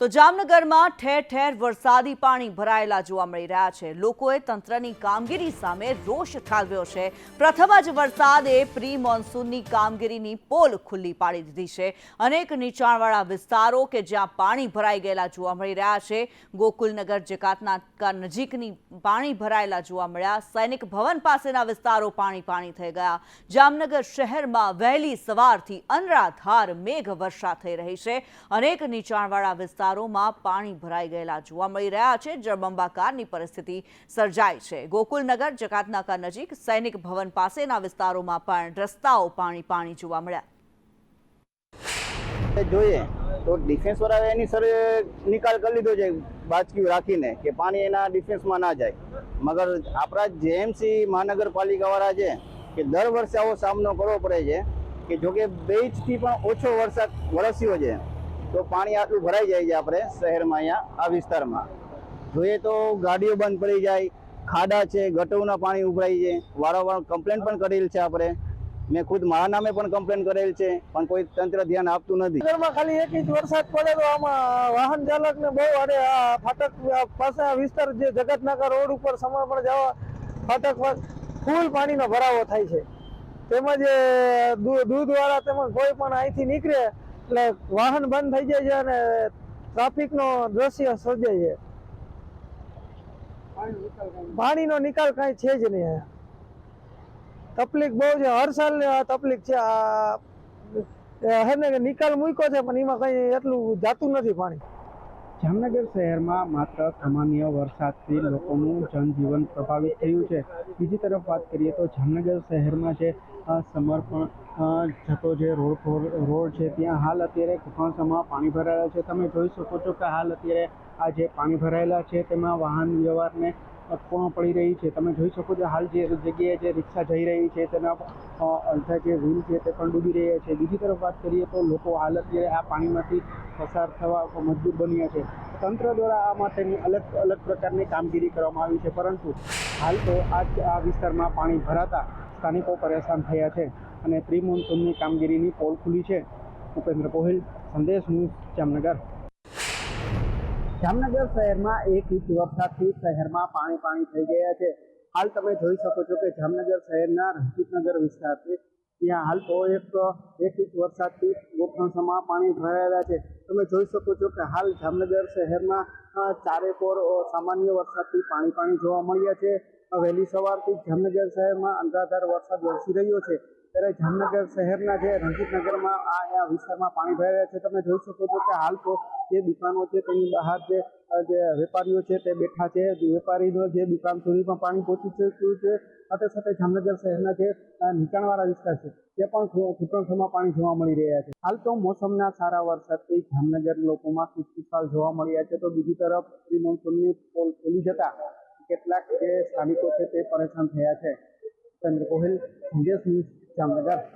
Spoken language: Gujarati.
તો જામનગરમાં ઠેર ઠેર વરસાદી પાણી ભરાયેલા જોવા મળી રહ્યા છે. લોકોએ તંત્રની કામગીરી સામે રોષ ઠાલવ્યો છે. પ્રથમ જ વરસાદે પ્રી મોન્સૂનની કામગીરીની પોલ ખુલ્લી પાડી દીધી છે. અનેક નીચાણવાળા વિસ્તારો કે જ્યાં પાણી ભરાઈ ગયેલા જોવા મળી રહ્યા છે. ગોકુલનગર જકાતનાકા નજીકની પાણી ભરાયેલા જોવા મળ્યા. સૈનિક ભવન પાસેના વિસ્તારો પાણી પાણી થઈ ગયા. જામનગર શહેરમાં વહેલી સવારથી અનરાધાર મેઘ વર્ષા થઈ રહી છે. અનેક નીચાણવાળા વિસ્તારોમાં પાણી ભરાઈ ગયેલા જોવા મળી રહ્યા છે. જળબંબાકારની પરિસ્થિતિ સર્જાઈ છે. ગોકુલનગર, જકાતનાકા નજીક સૈનિક ભવન પાસેના વિસ્તારોમાં પણ રસ્તાઓ પાણી પાણી જોવા મળ્યા. જોઈએ તો ડિફેન્સ વાળા એની સર નિકાલ કરી લીધો છે બાચકીઓ રાખીને કે પાણી એના ડિફેન્સમાં ના જાય. મગર આપણા જેએમસી મહાનગરપાલિકા વાળા છે કે દર વર્ષે આવો સામનો કરવો પડે છે કે જોકે બે ઇંચથી પણ ઓછો વરસાદ વરસ્યો છે. તો પાણી આટલું ભરાઈ જાય છે આપણે શહેરમાં અહીંયા, આ વિસ્તારમાં. જોઈએ તો ગાડીઓ બંધ પડી જાય, ખાડા છે, ગટરના પાણી ઉભરાઈ છે. વારંવાર કમ્પ્લેન પણ કરેલ છે આપણે. મેં ખુદ મારા નામે પણ કમ્પ્લેન કરેલ છે, પણ કોઈ તંત્ર ધ્યાન આપતું નથી. ખાલી એક ઇંચ વરસાદ પડે તો આમાં વાહન ચાલક ને બહુ અરે આ ફાટક પાસે આ વિસ્તાર જે જગતનાકા રોડ ઉપર સમર્પણ જવા ફાટક પર ફૂલ પાણીનો ભરાવો થાય છે. તેમજ દૂધવાળા તેમજ કોઈ પણ અહીંથી નીકળે એટલે વાહન બંધ થઈ જાય છે અને ટ્રાફિકનો દ્રશ્ય સર્જાય છે. પાણીનો નિકાલ કાંઈ છે જ નહીં. તકલીફ બહુ છે. હર સાલની આ તકલીફ છે. આ હે ને નિકાલ મૂક્યો છે, પણ એમાં કઈ એટલું જાતું નથી પાણી. જામનગર શહેરમાં માત્ર સામાન્ય વરસાદથી લોકોનું જનજીવન પ્રભાવિત થયું છે. બીજી તરફ વાત કરીએ તો જામનગર શહેરમાં જે સમર્પણ જતો જે રોડ રોડ છે ત્યાં હાલ અત્યારે કુફાણસામાં પાણી ભરાયેલા છે. તમે જોઈ શકો છો કે હાલ અત્યારે આ જે પાણી ભરાયેલા છે તેમાં વાહન વ્યવહારને અટકણો પડી રહી છે. તમે જોઈ શકો છો હાલ જે જગ્યાએ જે રિક્ષા જઈ રહી છે તેના અડધા જે વ્હીલ છે તે પણ ડૂબી રહ્યા છે. બીજી તરફ વાત કરીએ તો લોકો હાલ અત્યારે આ પાણીમાંથી પસાર થવા મજબૂર બન્યા છે. તંત્ર દ્વારા આ માટેની અલગ અલગ પ્રકારની કામગીરી કરવામાં આવી છે. પરંતુ હાલ તો આ આ વિસ્તારમાં પાણી ભરાતા સ્થાનિકો પરેશાન થયા છે અને પ્રી મોન્સૂનની કામગીરીની પોલ ખુલી છે. ઉપેન્દ્ર ગોહિલ, સંદેશ ન્યૂઝ જામનગર. જામનગર શહેરમાં એક ઇંચ વરસાદથી શહેરમાં પાણી પાણી થઈ ગયા છે. હાલ તમે જોઈ શકો છો કે જામનગર શહેરના રણજીતનગર વિસ્તાર છે ત્યાં હાલ તો એક એક ઇંચ વરસાદથી ગોઠણસામાં પાણી ભરાયેલા છે. તમે જોઈ શકો છો કે હાલ જામનગર શહેરમાં ચારેકોર સામાન્ય વરસાદથી પાણી પાણી જોવા મળ્યા છે. વહેલી સવારથી જામનગર શહેરમાં અંધાધાર વરસાદ વરસી રહ્યો છે. ત્યારે જામનગર શહેરના જે રણજીતનગરમાં આ આ વિસ્તારમાં પાણી ભરાયા છે. તમે જોઈ શકો છો કે હાલ તો જે દુકાનો છે તેની બહાર જે જે વેપારીઓ છે તે બેઠા છે. વેપારીનો જે દુકાન સુધી પણ પહોંચી ચૂક્યું છે. સાથે સાથે જામનગર શહેરના જે નીચાણવાળા વિસ્તાર છે, તે પણ ઘૂંટણસમાં પાણી જોવા મળી રહ્યા છે. હાલ તો મોસમના સારા વરસાદથી જામનગર લોકોમાં ખુશખુશાલ જોવા મળ્યા છે. તો બીજી તરફ પ્રી પોલ ખુલી જતા કેટલાક જે સ્થાનિકો છે તે પરેશાન થયા છે. ચંદ્ર ગોહિલ સંદેશ ન્યૂઝ જામનગર.